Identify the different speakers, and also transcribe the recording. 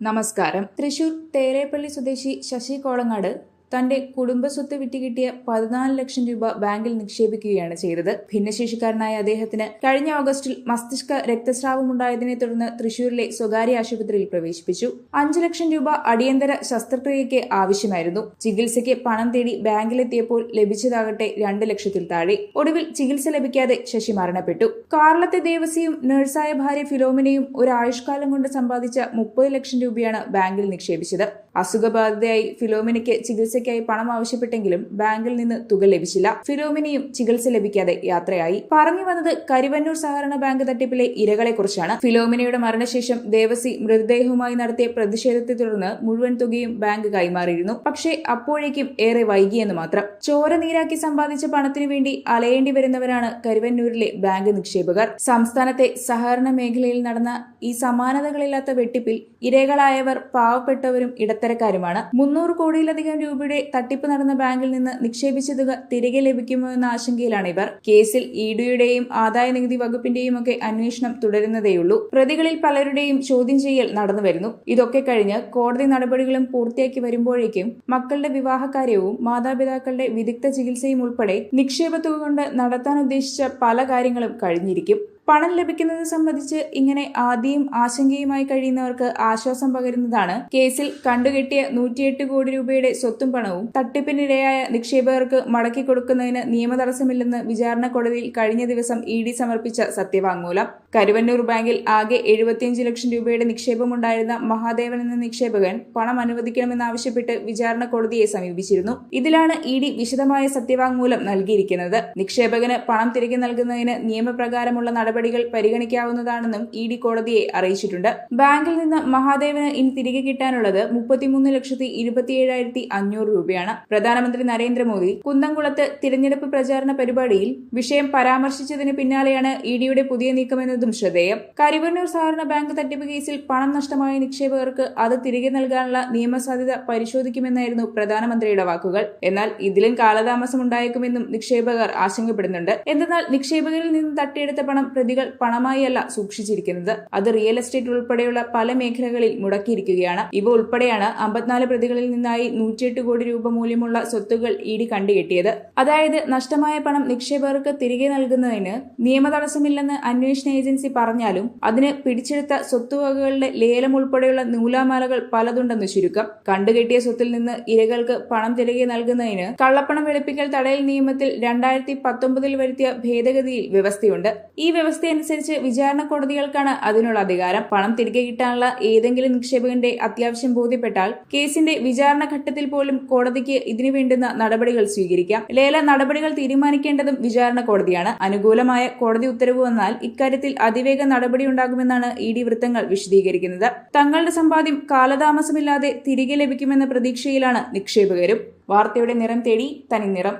Speaker 1: നമസ്കാരം. തൃശൂർ തേരേപ്പള്ളി സ്വദേശി ശശി കോളങ്ങാട് തന്റെ കുടുംബസ്വത്ത് വിറ്റുകിട്ടിയ പതിനാല് ലക്ഷം രൂപ ബാങ്കിൽ നിക്ഷേപിക്കുകയാണ് ചെയ്തത്. ഭിന്നശേഷിക്കാരനായ അദ്ദേഹത്തിന് കഴിഞ്ഞ ഓഗസ്റ്റിൽ മസ്തിഷ്ക രക്തസ്രാവമുണ്ടായതിനെ തുടർന്ന് തൃശൂരിലെ സ്വകാര്യ ആശുപത്രിയിൽ പ്രവേശിപ്പിച്ചു. അഞ്ചു ലക്ഷം രൂപ അടിയന്തര ശസ്ത്രക്രിയയ്ക്ക് ആവശ്യമായിരുന്നു. ചികിത്സയ്ക്ക് പണം തേടി ബാങ്കിലെത്തിയപ്പോൾ ലഭിച്ചതാകട്ടെ രണ്ട് ലക്ഷത്തിൽ താഴെ. ഒടുവിൽ ചികിത്സ ലഭിക്കാതെ ശശി മരണപ്പെട്ടു. കാർലത്തെ ദേവസിയും നഴ്സായ ഭാര്യ ഫിലോമിനയും ഒരു ആയുഷ്കാലം കൊണ്ട് സമ്പാദിച്ച മുപ്പത് ലക്ഷം രൂപയാണ് ബാങ്കിൽ നിക്ഷേപിച്ചത്. അസുഖബാധിതയായി ഫിലോമിനയ്ക്ക് ചികിത്സയ്ക്കായി പണം ആവശ്യപ്പെട്ടെങ്കിലും ബാങ്കിൽ നിന്ന് തുക ലഭിച്ചില്ല. ഫിലോമിനിയും ചികിത്സ ലഭിക്കാതെ യാത്രയായി. പറഞ്ഞു വന്നത് കരുവന്നൂർ സഹകരണ ബാങ്ക് തട്ടിപ്പിലെ ഇരകളെക്കുറിച്ചാണ്. ഫിലോമിനയുടെ മരണശേഷം ദേവസി മൃതദേഹവുമായി നടത്തിയ പ്രതിഷേധത്തെ തുടർന്ന് മുഴുവൻ തുകയും ബാങ്ക് കൈമാറിയിരുന്നു. പക്ഷേ അപ്പോഴേക്കും ഏറെ വൈകിയെന്ന് മാത്രം. ചോര നീരാക്കി സമ്പാദിച്ച പണത്തിനു വേണ്ടി അലയേണ്ടി വരുന്നവരാണ് കരുവന്നൂരിലെ ബാങ്ക് നിക്ഷേപകർ. സംസ്ഥാനത്തെ സഹകരണ മേഖലയിൽ നടന്ന ഈ സമാനതകളില്ലാത്ത വെട്ടിപ്പിൽ ഇരകളായവർ പാവപ്പെട്ടവരും ഇടത്തരക്കാരുമാണ്. മുന്നൂറ് കോടിയിലധികം രൂപയുടെ തട്ടിപ്പ് നടന്ന ബാങ്കിൽ നിന്ന് നിക്ഷേപിച്ച തുക തിരികെ ലഭിക്കുമോ എന്ന ആശങ്കയിലാണ് ഇവർ. കേസിൽ ഇഡിയുടെയും ആദായ നികുതി വകുപ്പിന്റെയും ഒക്കെ അന്വേഷണം തുടരുന്നതേയുള്ളൂ. പ്രതികളിൽ പലരുടെയും ചോദ്യം ചെയ്യൽ നടന്നുവരുന്നു ഇതൊക്കെ കഴിഞ്ഞ് കോടതി നടപടികളും പൂർത്തിയാക്കി വരുമ്പോഴേക്കും മക്കളുടെ വിവാഹകാര്യവും മാതാപിതാക്കളുടെ വിദഗ്ധ ചികിത്സയും ഉൾപ്പെടെ നിക്ഷേപ തുക കൊണ്ട് നടത്താൻ ഉദ്ദേശിച്ച പല കാര്യങ്ങളും കഴിഞ്ഞിരിക്കും. പണം ലഭിക്കുന്നത് സംബന്ധിച്ച് ഇങ്ങനെ ആദ്യം ആശങ്കയുമായി കഴിയുന്നവർക്ക് ആശ്വാസം പകരുന്നതാണ്. കേസിൽ കണ്ടുകെട്ടിയ നൂറ്റിയെട്ട് കോടി രൂപയുടെ സ്വത്തും പണവും തട്ടിപ്പിനിരയായ നിക്ഷേപകർക്ക് മടക്കി കൊടുക്കുന്നതിന് നിയമതടസ്സമില്ലെന്ന് വിചാരണ കോടതിയിൽ കഴിഞ്ഞ ദിവസം ഇ ഡി സമർപ്പിച്ച സത്യവാങ്മൂലം. കരുവന്നൂർ ബാങ്കിൽ ആകെ എഴുപത്തിയഞ്ച് ലക്ഷം രൂപയുടെ നിക്ഷേപമുണ്ടായിരുന്ന മഹാദേവൻ എന്ന നിക്ഷേപകൻ പണം അനുവദിക്കണമെന്നാവശ്യപ്പെട്ട് വിചാരണ കോടതിയെ സമീപിച്ചിരുന്നു. ഇതിലാണ് ഇ ഡി വിശദമായ സത്യവാങ്മൂലം നൽകിയിരിക്കുന്നത്. നിക്ഷേപകന് പണം തിരികെ നൽകുന്നതിന് നിയമപ്രകാരമുള്ള നടപടികൾ പരിഗണിക്കാവുന്നതാണെന്നും ഇ ഡി കോടതിയെ അറിയിച്ചിട്ടുണ്ട്. ബാങ്കിൽ നിന്ന് മഹാദേവന് ഇനി തിരികെ കിട്ടാനുള്ളത് മുപ്പത്തിമൂന്ന് ലക്ഷത്തി ഇരുപത്തിയേഴായിരത്തി അഞ്ഞൂറ് രൂപയാണ്. പ്രധാനമന്ത്രി നരേന്ദ്രമോദി കുന്നംകുളത്ത് തിരഞ്ഞെടുപ്പ് പ്രചാരണ പരിപാടിയിൽ വിഷയം പരാമർശിച്ചതിന് പിന്നാലെയാണ് ഇ ഡിയുടെ പുതിയ നീക്കമെന്നതും ശ്രദ്ധേയം. കരിവണ്ണൂർ സഹകരണ ബാങ്ക് തട്ടിപ്പ് കേസിൽ പണം നഷ്ടമായ നിക്ഷേപകർക്ക് അത് തിരികെ നൽകാനുള്ള നിയമസാധ്യത പരിശോധിക്കുമെന്നായിരുന്നു പ്രധാനമന്ത്രിയുടെ വാക്കുകൾ. എന്നാൽ ഇതിലും കാലതാമസം ഉണ്ടായേക്കുമെന്നും നിക്ഷേപകർ ആശങ്കപ്പെടുന്നുണ്ട്. എന്തെന്നാൽ നിക്ഷേപകരിൽ നിന്ന് തട്ടിയെടുത്ത പണം പ്രതികൾ പണമായല്ല സൂക്ഷിച്ചിരിക്കുന്നത്. അത് റിയൽ എസ്റ്റേറ്റ് ഉൾപ്പെടെയുള്ള പല മേഖലകളിൽ മുടക്കിയിരിക്കുകയാണ്. ഇവ ഉൾപ്പെടെയാണ് അമ്പത്തിനാല് പ്രതികളിൽ നിന്നായി നൂറ്റിയെട്ട് കോടി രൂപ മൂല്യമുള്ള സ്വത്തുകൾ ഇ ഡി കണ്ടുകെട്ടിയത്. അതായത് നഷ്ടമായ പണം നിക്ഷേപകർക്ക് തിരികെ നൽകുന്നതിന് നിയമതടസ്സമില്ലെന്ന് അന്വേഷണ ഏജൻസി പറഞ്ഞാലും അതിന് പിടിച്ചെടുത്ത സ്വത്തുവകകളുടെ ലേലം ഉൾപ്പെടെയുള്ള നൂലാമാലകൾ പലതുണ്ടെന്ന് ചുരുക്കം. കണ്ടുകെട്ടിയ സ്വത്തിൽ നിന്ന് ഇരകൾക്ക് പണം തിരികെ നൽകുന്നതിന് കള്ളപ്പണം വെളുപ്പിക്കൽ തടയൽ നിയമത്തിൽ രണ്ടായിരത്തി പത്തൊമ്പതിൽ വരുത്തിയ ഭേദഗതിയിൽ വ്യവസ്ഥയുണ്ട്. ഈ വ്യവസ്ഥയനുസരിച്ച് വിചാരണ കോടതികൾക്കാണ് അതിനുള്ള അധികാരം. പണം തിരികെ കിട്ടാനുള്ള ഏതെങ്കിലും നിക്ഷേപകന്റെ അത്യാവശ്യം ബോധ്യപ്പെട്ടാൽ കേസിന്റെ വിചാരണ ഘട്ടത്തിൽ പോലും കോടതിക്ക് ഇതിനു വേണ്ടുന്ന നടപടികൾ സ്വീകരിക്കാം. ലേല നടപടികൾ തീരുമാനിക്കേണ്ടതും വിചാരണ കോടതിയാണ്. അനുകൂലമായ കോടതി ഉത്തരവ് വന്നാൽ ഇക്കാര്യത്തിൽ അതിവേഗ നടപടിയുണ്ടാകുമെന്നാണ് ഇ ഡി വൃത്തങ്ങൾ വിശദീകരിക്കുന്നത്. തങ്ങളുടെ സമ്പാദ്യം കാലതാമസമില്ലാതെ തിരികെ ലഭിക്കുമെന്ന പ്രതീക്ഷയിലാണ് നിക്ഷേപകരും. വാർത്തയുടെ നിറം തേടി തനി നിറം